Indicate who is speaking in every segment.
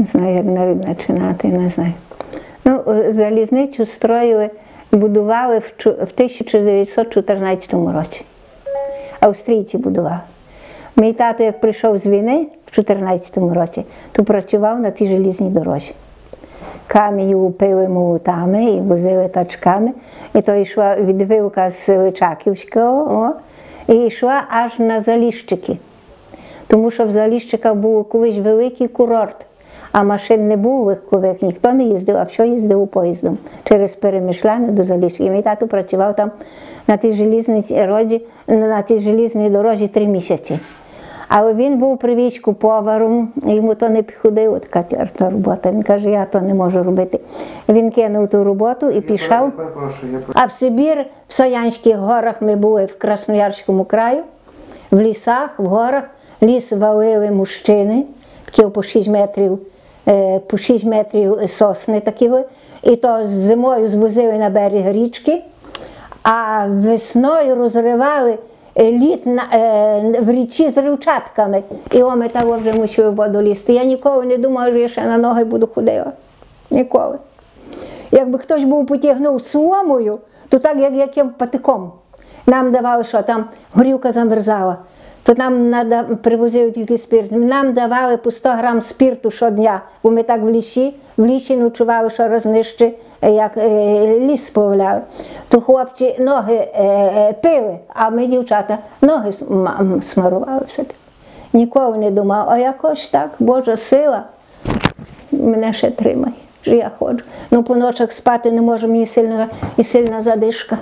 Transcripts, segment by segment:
Speaker 1: Не знаю, як навіть починати, не знаю. Ну, е, залізницю строїли, будували в 1914 році. Австрійці будували. Мій тато, як прийшов з війни в 14 році, то працював на тій желізній дорозі. Камінь лупили молотами і возили тачками. І то йшла відвивка з Личаківського о, і йшла аж на Заліщики. Тому що в Заліщиках був колись великий курорт, а машин не було легкових, ніхто не їздив, а все їздив поїздом через перемишляни до Заліщиків. Мій тато працював там на тій желізній дорозі, на тій желізній дорозі три місяці. Але він був при війську поваром, йому то не підходило, така тяжка робота. Він каже, я то не можу робити. Він кинув ту роботу і пішов. А в Сибір, в Саянських горах ми були в Красноярському краю, в лісах, в горах. Ліс валили мужчини, такі по 6 метрів, по 6 метрів сосни такі. І то зимою звозили на берег річки, а весною розривали е, лід на, е, в річці з ривчатками. І ми того вже мусили воду лізти. Я ніколи не думала, що я ще на ноги буду ходила. Ніколи. Якби хтось був потягнув соломою, то так, як яким патиком. Нам давали, що там горілка замерзала, то нам нада, привозили тільки спирт. Нам давали по 100 грам спирту щодня, бо ми так в лісі, в лісі ночували, що рознищи, е, як е, ліс сповляли. То хлопці ноги е, пили, а ми, дівчата, ноги смарували все. Ніколи не думав, а якось так, Божа сила мене ще тримає, що я ходжу. Ну, по ночах спати не можу, мені сильна, і сильна задишка.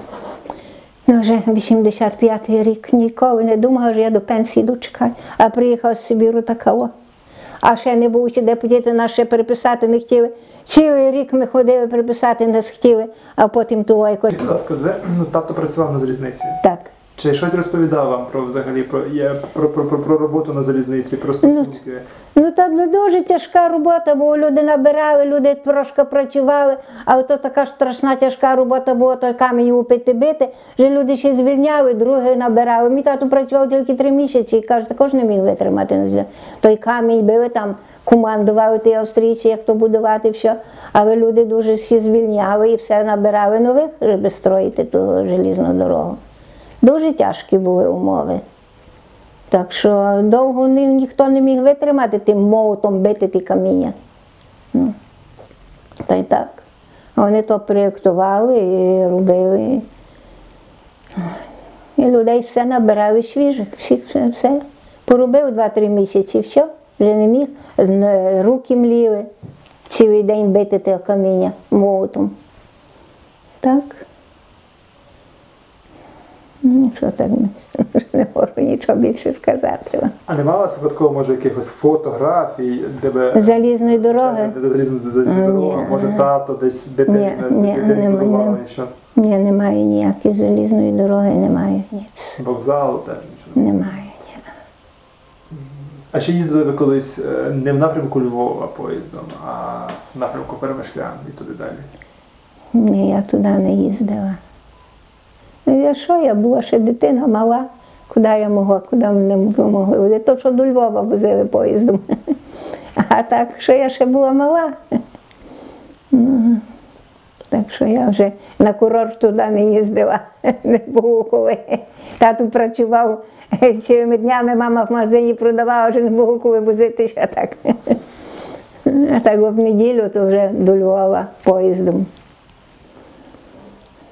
Speaker 1: Ну, вже 85-й рік ніколи не думала, що я до пенсії дочекаю. А приїхав з Сибіру така о. А ще не був де подіти нас ще переписати не хотіли. Цілий рік ми ходили переписати, не хотіли, а потім ту лайку.
Speaker 2: Будь ласка, де ну, тато працював на залізниці.
Speaker 1: Так.
Speaker 2: Чи щось розповідав вам про взагалі про, про, про, про, про роботу на залізниці, про стосунки?
Speaker 1: Ну ну, дуже тяжка робота, бо люди набирали, люди трошки працювали, але то така страшна тяжка робота була, той камінь лупити бити, що люди ще звільняли, другі набирали. Мій тато працював тільки три місяці і каже, також не міг витримати. Той камінь били там, командували ті австрійці, як то будувати все. Але люди дуже всі звільняли і все набирали нових, щоб строїти ту желізну дорогу. Дуже тяжкі були умови. Так що довго ні, ніхто не міг витримати тим молотом бити ті каміння. Ну, та й так. Вони то проєктували і робили. І людей все набирали свіжих, всіх все. все. Поробив 2-3 місяці, все, вже не міг, руки мліли, цілий день бити те каміння молотом. Так. Що так, не можу нічого більше сказати.
Speaker 2: А не мала випадково, може, якихось фотографій, де би
Speaker 1: Залізної дороги? Ні.
Speaker 2: дорога, може тато десь
Speaker 1: Ні, ні, нема,
Speaker 2: будували,
Speaker 1: Ні, немає ніякої залізної дороги, немає ніц.
Speaker 2: вокзалу теж нічого.
Speaker 1: Немає. Ні.
Speaker 2: А чи їздили ви колись е, не в напрямку Львова поїздом, а в напрямку Перемишлян і туди далі?
Speaker 1: Ні, я туди не їздила. Я що, я була ще дитина мала. Куди я могла, куди мене могли? То, що до Львова возили поїздом. А так, що я ще була мала. Так що я вже на курорт туди не їздила, не було коли. Тату працював цілими днями, мама в магазині продавала, вже не було коли возитися а так. А так в неділю то вже до Львова поїздом.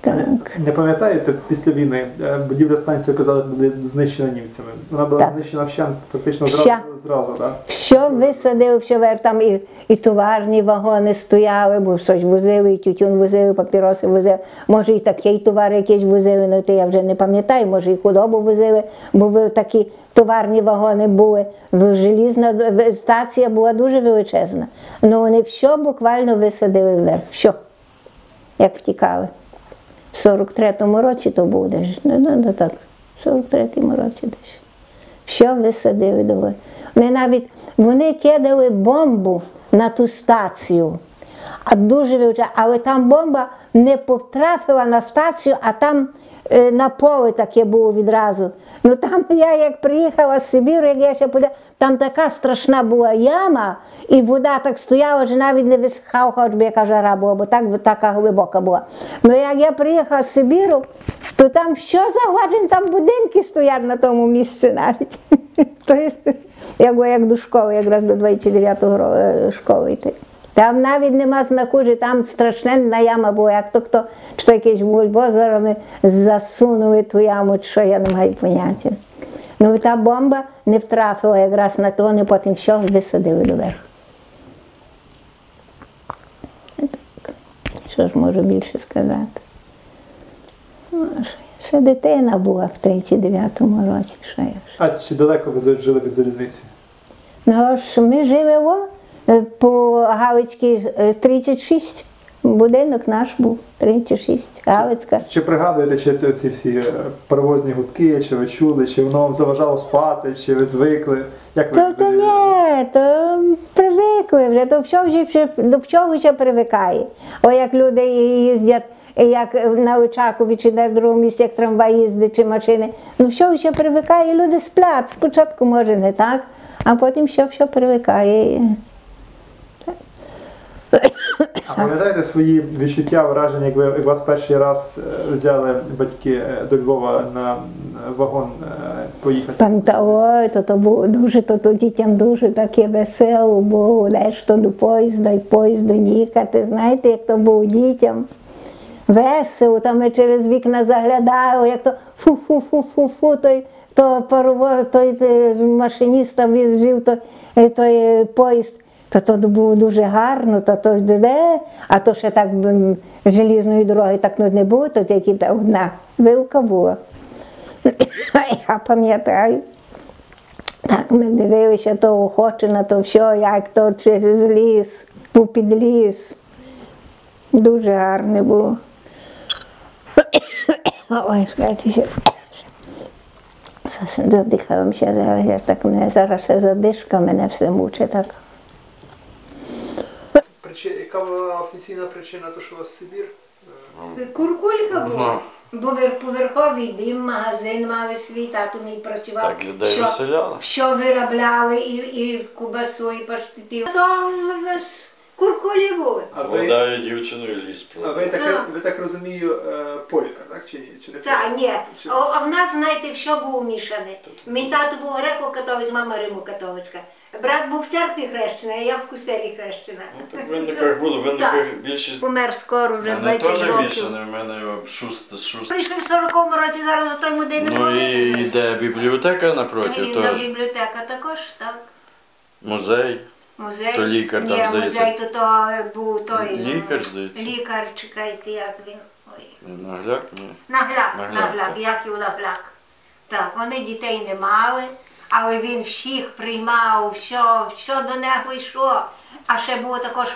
Speaker 1: Так.
Speaker 2: Не пам'ятаєте, після війни е, будівля станції казали, буде знищена німцями. Вона була
Speaker 1: Так.
Speaker 2: знищена вщент фактично зразу, зразу так?
Speaker 1: Все висадив, вверх, там і, і товарні вагони стояли, бо щось возили, і тютюн возили, папіроси возили. Може, і такий товар якийсь возили, ну то я вже не пам'ятаю, може, і худобу возили, бо такі товарні вагони були. Желізна стація була дуже величезна. Ну вони все буквально висадили вверх. Все, як втікали. В 43-му році то буде. ж, Ну, ну, ну, так, в 43-му році десь. Що висадили доволі. Вони навіть вони кидали бомбу на ту стацію, а дуже величезна. Але там бомба не потрапила на стацію, а там е, на поле таке було відразу. Ну там я як приїхала з Сибіру, як я ще подив, там така страшна була яма, і вода так стояла, що навіть не висихала, хоч би яка жара була, бо так така глибока була. Ну як я приїхала з Сибіру, то там що заважень, там будинки стоять на тому місці навіть. Тобто, як, як до школи, якраз до 29-го е, школи йти. Там навіть нема знаку, що там страшенна яма була, як то хто, чи то якісь бульбозерами засунули ту яму, що я не маю поняття. Ну і та бомба не втрафила якраз на то, вони потім все висадили доверху. Що ж можу більше сказати? Ну, ще- ще дитина була в 39-му році. Що я ж.
Speaker 2: А чи далеко ви жили від залізниці?
Speaker 1: Ну, ж ми живемо е, по Галицькій е, 36. Будинок наш був 36, Галицька.
Speaker 2: Чи пригадуєте, чи ці- всі е, паровозні гудки, чи ви чули, чи воно вам заважало спати, чи ви звикли? Як ви
Speaker 1: То, то ні, то привикли вже, всього вже- до всього вже привикає. О, як люди їздять, як на Очакові чи на другому місці, як трамвай їздить чи машини, ну все вже привикає, люди сплять. Спочатку може не так, а потім все, все привикає.
Speaker 2: А пам'ятаєте свої відчуття, враження, як ви як вас перший раз е, взяли батьки е, до Львова на вагон е, поїхати?
Speaker 1: Пам'ятаю, ой, то, то було дуже, то, то дітям дуже таке весело було, знаєш, то до поїзда і поїздом їхати. Знаєте, як то було дітям. Весело, там ми через вікна заглядали, як то фу-фу-фу-фу-фу, той, то паровоз, той машиніст там вів той, той поїзд. То то було дуже гарно, то то де, а то ще так желізної дороги так ну, не було, то тільки одна вилка була. Я пам'ятаю. Так, ми дивилися то охоче на то все, як то через ліс, попід ліс. Дуже гарне було. Ой. Зас- зараз, так мене зараз ще задишка, мене все мучить так.
Speaker 2: Яка була офіційна причина, то що у вас Сибір?
Speaker 1: Куркулька була. Бо поверховий дим, магазин мали свій, тато мій працював.
Speaker 3: Так людей
Speaker 1: Що-
Speaker 3: виселяли.
Speaker 1: Що виробляли і, і кубасу, і паштети. Там з куркулі були.
Speaker 2: А ви,
Speaker 3: Молодаю дівчину і ліс
Speaker 2: а ви, так, ви так розумію, е, полька, так? Чи ні? Чи не
Speaker 1: Та ні,
Speaker 2: Чи-
Speaker 1: а в нас, знаєте, що було мішане. Мій тато був греко-католець, мама римо-католицька. Брат був в церкві хрещений, а я в куселі хрещена.
Speaker 3: Ну, так винниках було, винниках більшість.
Speaker 1: Помер скоро вже
Speaker 3: У мене
Speaker 1: 20
Speaker 3: теж
Speaker 1: років.
Speaker 3: мішане, в мене шуст, шуст.
Speaker 1: Прийшли в 40-му році, зараз за той будинок
Speaker 3: Ну і йде бібліотека напроти
Speaker 1: І на
Speaker 3: теж.
Speaker 1: бібліотека також, так.
Speaker 3: Музей.
Speaker 1: Музей.
Speaker 3: То лікар там,
Speaker 1: Ні,
Speaker 3: здається.
Speaker 1: музей то, то був той. ну,
Speaker 3: Лікар, здається.
Speaker 1: Лікар, чекайте, як він. Ой.
Speaker 3: Нагляк, ні.
Speaker 1: Нагляк,
Speaker 3: Нагляк,
Speaker 1: нагляк,
Speaker 3: так.
Speaker 1: як його нагляк. Так, вони дітей не мали, але він всіх приймав, що, що до нього йшло. А ще було також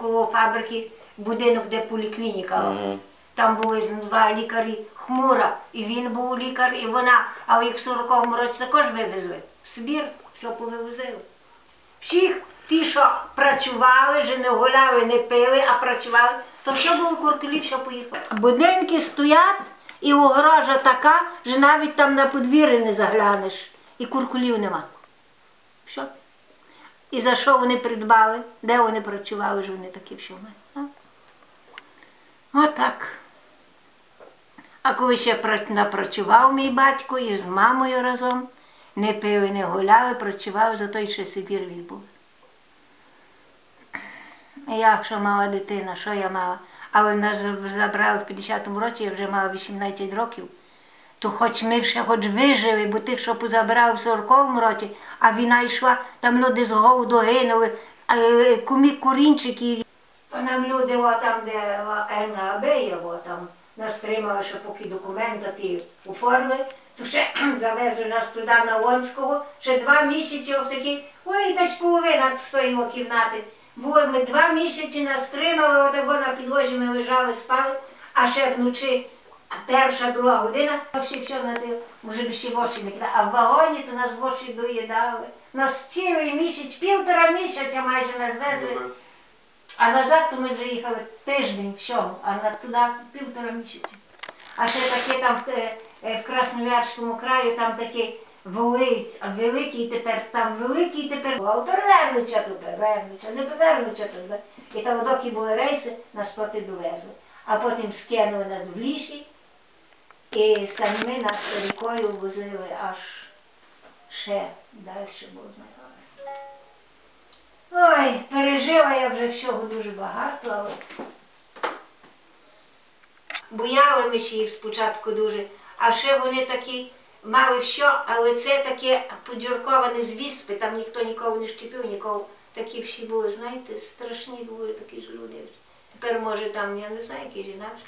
Speaker 1: коло, фабрики будинок, де поліклініка.
Speaker 3: Ага.
Speaker 1: Там були два лікарі хмура, і він був лікар, і вона, але їх в 40-му році також вивезли. В Сибір, що повивозили. Всіх ті, що працювали, вже не гуляли, не пили, а працювали, то все було куркулів, що поїхали. Будинки стоять, і огорожа така, що навіть там на подвір'ї не заглянеш, і куркулів нема. Все. І за що вони придбали, де вони працювали, що вони такі все мають. Отак. А коли ще напрацював мій батько і з мамою разом, не пили, не гуляли, працював, зато й ще Сибір відбув. Я що мала дитина, що я мала? Але нас забрали в 50-му році, я вже мала 18 років. То хоч ми ще хоч вижили, бо тих, що позабирали в 40-му році, а війна йшла, там люди з голоду гинули, е, кумі курінчики. А нам люди, о, там, де НГБ є, там нас тримали, що поки документи ті оформили, то ще завезли нас туди на Лонського, ще два місяці в такі, ой, десь половина з тої кімнати. Були ми два місяці нас тримали, отако на підлозі ми лежали, спали, а ще вночі а перша, друга година, всі все надив, може б ще воші не кидали. А в вагоні то нас воші доїдали. Нас цілий місяць, півтора місяця майже нас везли. А назад то ми вже їхали тиждень всього, а на туди півтора місяці. А ще таке там е, е, в Красноярському краю, там такі воли, а великий тепер, там великий тепер, а перевернуться тут, перевернуться, не перевернуться тут. І там доки були рейси, нас поти довезли. А потім скинули нас в лісі, і самі нас рікою возили аж ще далі було. Ой, пережила я вже всього дуже багато, але бояли ми ще їх спочатку дуже, а ще вони такі мали все, але це таке подзюрковане з віспи, там ніхто нікого не щепив, нікого. Такі всі були, знаєте, страшні були такі ж люди. Тепер, може, там, я не знаю, які ж інакше.